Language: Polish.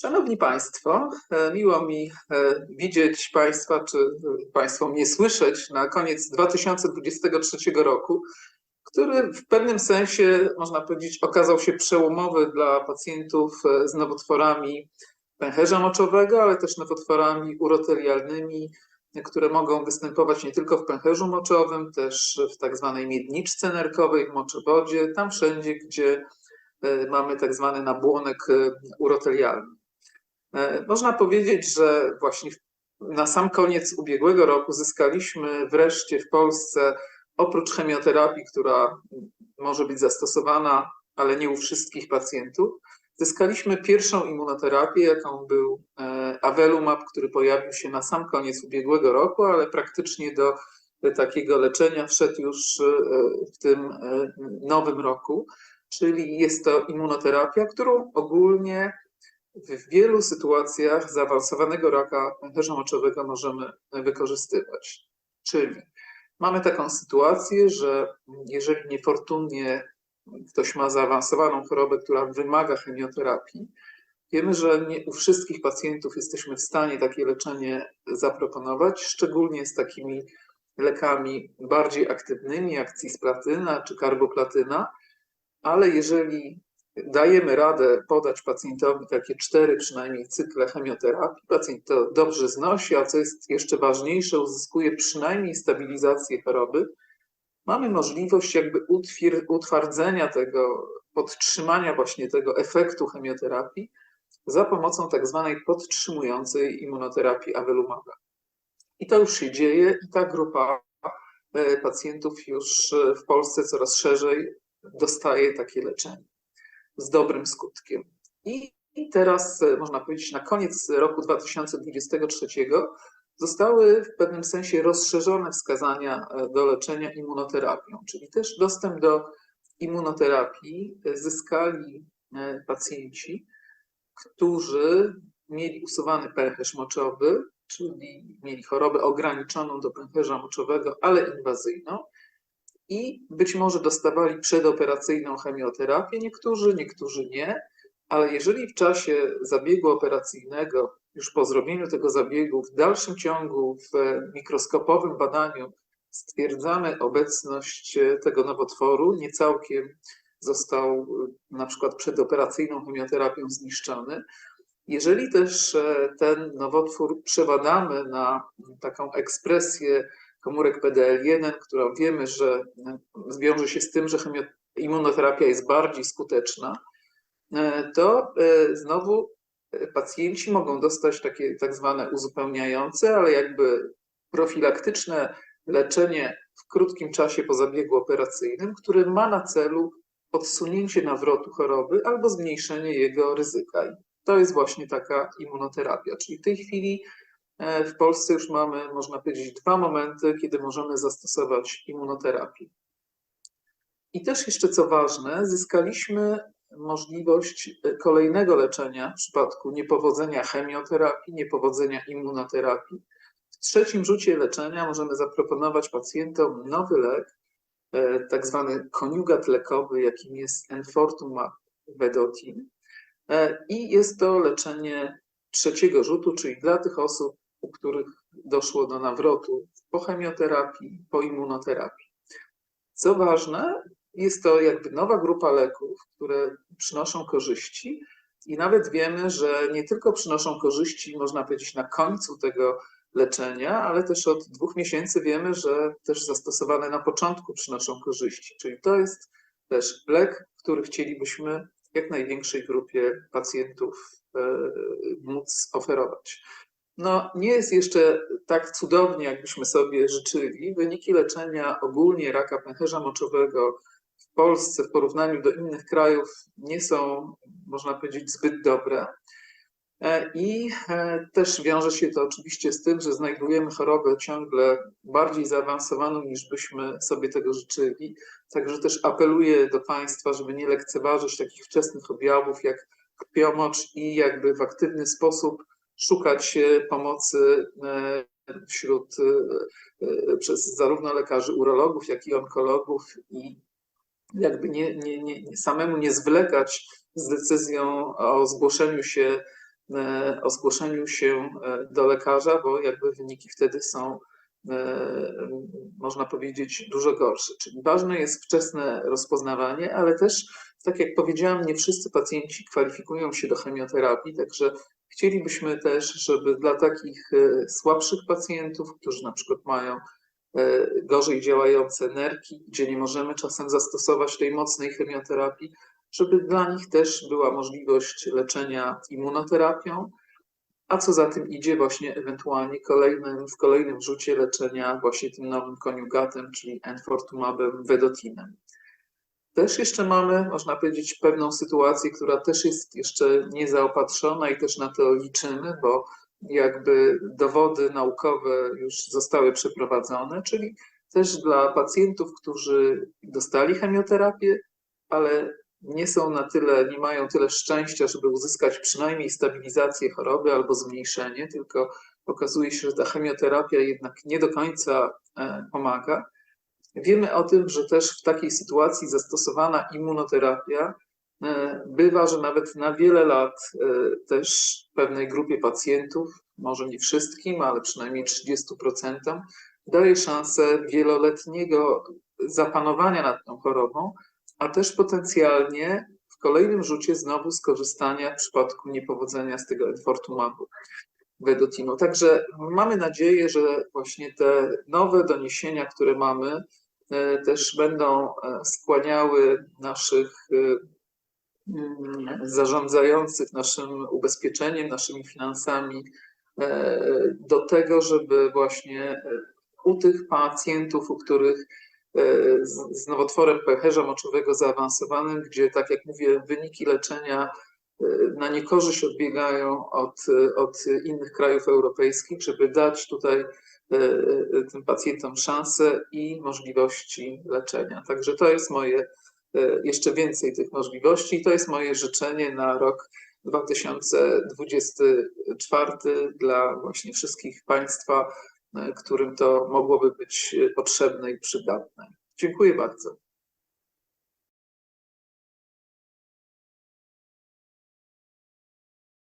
Szanowni Państwo, e, miło mi e, widzieć Państwa, czy Państwo mnie słyszeć na koniec 2023 roku, który w pewnym sensie, można powiedzieć, okazał się przełomowy dla pacjentów e, z nowotworami pęcherza moczowego, ale też nowotworami urotelialnymi, które mogą występować nie tylko w pęcherzu moczowym, też w tak zwanej miedniczce nerkowej, w moczowodzie, tam wszędzie, gdzie mamy tak zwany nabłonek urotelialny. E, można powiedzieć, że właśnie na sam koniec ubiegłego roku zyskaliśmy wreszcie w Polsce, oprócz chemioterapii, która może być zastosowana, ale nie u wszystkich pacjentów, zyskaliśmy pierwszą immunoterapię, jaką był e, Avelumab, który pojawił się na sam koniec ubiegłego roku, ale praktycznie do takiego leczenia wszedł już e, w tym nowym roku. Czyli jest to immunoterapia, którą ogólnie w wielu sytuacjach zaawansowanego raka pęcherza moczowego możemy wykorzystywać. Czyli mamy taką sytuację, że jeżeli niefortunnie ktoś ma zaawansowaną chorobę, która wymaga chemioterapii, wiemy, że nie u wszystkich pacjentów jesteśmy w stanie takie leczenie zaproponować, szczególnie z takimi lekami bardziej aktywnymi, jak cisplatyna czy karboplatyna, ale jeżeli dajemy radę podać pacjentowi takie cztery przynajmniej cykle chemioterapii. Pacjent to dobrze znosi, a co jest jeszcze ważniejsze, uzyskuje przynajmniej stabilizację choroby. Mamy możliwość jakby utwardzenia tego, podtrzymania właśnie tego efektu chemioterapii za pomocą tak zwanej podtrzymującej immunoterapii avelumaba. I to już się dzieje i ta grupa e, pacjentów już w Polsce coraz szerzej dostaje takie leczenie z dobrym skutkiem. I teraz, e, można powiedzieć, na koniec roku 2023 zostały w pewnym sensie rozszerzone wskazania e, do leczenia immunoterapią, czyli też dostęp do immunoterapii zyskali e, pacjenci, którzy mieli usuwany pęcherz moczowy, czyli mieli chorobę ograniczoną do pęcherza moczowego, ale inwazyjną, i być może dostawali przedoperacyjną chemioterapię, niektórzy, niektórzy nie, ale jeżeli w czasie zabiegu operacyjnego, już po zrobieniu tego zabiegu, w dalszym ciągu, w mikroskopowym badaniu stwierdzamy obecność tego nowotworu, nie całkiem został na przykład przedoperacyjną chemioterapią zniszczony. Jeżeli też ten nowotwór przebadamy na taką ekspresję komórek PDL1, która wiemy, że e, wiąże się z tym, że immunoterapia jest bardziej skuteczna, e, to e, znowu pacjenci mogą dostać takie tak zwane uzupełniające, ale jakby profilaktyczne leczenie w krótkim czasie po zabiegu operacyjnym, które ma na celu odsunięcie nawrotu choroby albo zmniejszenie jego ryzyka. I to jest właśnie taka immunoterapia. Czyli w tej chwili E, w Polsce już mamy, można powiedzieć, dwa momenty, kiedy możemy zastosować immunoterapię. I też jeszcze co ważne, zyskaliśmy możliwość e, kolejnego leczenia w przypadku niepowodzenia chemioterapii, niepowodzenia immunoterapii. W trzecim rzucie leczenia możemy zaproponować pacjentom nowy lek, e, tak zwany koniugat lekowy, jakim jest enfortumab vedotin. I jest to leczenie trzeciego rzutu, czyli dla tych osób, u których doszło do nawrotu po chemioterapii, po immunoterapii. Co ważne, jest to jakby nowa grupa leków, które przynoszą korzyści i nawet wiemy, że nie tylko przynoszą korzyści, można powiedzieć, na końcu tego leczenia, ale też od dwóch miesięcy wiemy, że też zastosowane na początku przynoszą korzyści. Czyli to jest też lek, który chcielibyśmy jak największej grupie pacjentów e, móc oferować no, nie jest jeszcze tak cudownie, jakbyśmy sobie życzyli. Wyniki leczenia ogólnie raka pęcherza moczowego w Polsce w porównaniu do innych krajów nie są, można powiedzieć, zbyt dobre. E, I e, też wiąże się to oczywiście z tym, że znajdujemy chorobę ciągle bardziej zaawansowaną niż byśmy sobie tego życzyli. Także też apeluję do Państwa, żeby nie lekceważyć takich wczesnych objawów jak krwiomocz i jakby w aktywny sposób szukać e, pomocy e, wśród e, przez zarówno lekarzy urologów, jak i onkologów i jakby nie, nie, nie, samemu nie zwlekać z decyzją o zgłoszeniu się o zgłoszeniu się do lekarza, bo jakby wyniki wtedy są, można powiedzieć, dużo gorsze. Czyli ważne jest wczesne rozpoznawanie, ale też, tak jak powiedziałam, nie wszyscy pacjenci kwalifikują się do chemioterapii, także chcielibyśmy też, żeby dla takich słabszych pacjentów, którzy na przykład mają gorzej działające nerki, gdzie nie możemy czasem zastosować tej mocnej chemioterapii, żeby dla nich też była możliwość leczenia immunoterapią, a co za tym idzie właśnie ewentualnie kolejnym, w kolejnym rzucie leczenia właśnie tym nowym koniugatem, czyli enfortumabem wedotinem. Też jeszcze mamy, można powiedzieć, pewną sytuację, która też jest jeszcze niezaopatrzona i też na to liczymy, bo jakby dowody naukowe już zostały przeprowadzone, czyli też dla pacjentów, którzy dostali chemioterapię, ale nie są na tyle, nie mają tyle szczęścia, żeby uzyskać przynajmniej stabilizację choroby albo zmniejszenie, tylko okazuje się, że ta chemioterapia jednak nie do końca e, pomaga. Wiemy o tym, że też w takiej sytuacji zastosowana immunoterapia e, bywa, że nawet na wiele lat e, też pewnej grupie pacjentów, może nie wszystkim, ale przynajmniej 30%, daje szansę wieloletniego zapanowania nad tą chorobą, a też potencjalnie w kolejnym rzucie znowu skorzystania w przypadku niepowodzenia z tego enfortumabu wedotinu. Także mamy nadzieję, że właśnie te nowe doniesienia, które mamy, też będą e, skłaniały naszych e, mm, zarządzających naszym ubezpieczeniem, naszymi finansami do tego, żeby właśnie u tych pacjentów, u których E, z nowotworem pęcherza moczowego zaawansowanym, gdzie, tak jak mówię, wyniki leczenia e, na niekorzyść odbiegają od, od innych krajów europejskich, żeby dać tutaj e, tym pacjentom szansę i możliwości leczenia. Także to jest moje, jeszcze więcej tych możliwości i to jest moje życzenie na rok 2024 dla właśnie wszystkich Państwa, którym to mogłoby być potrzebne i przydatne. Dziękuję bardzo.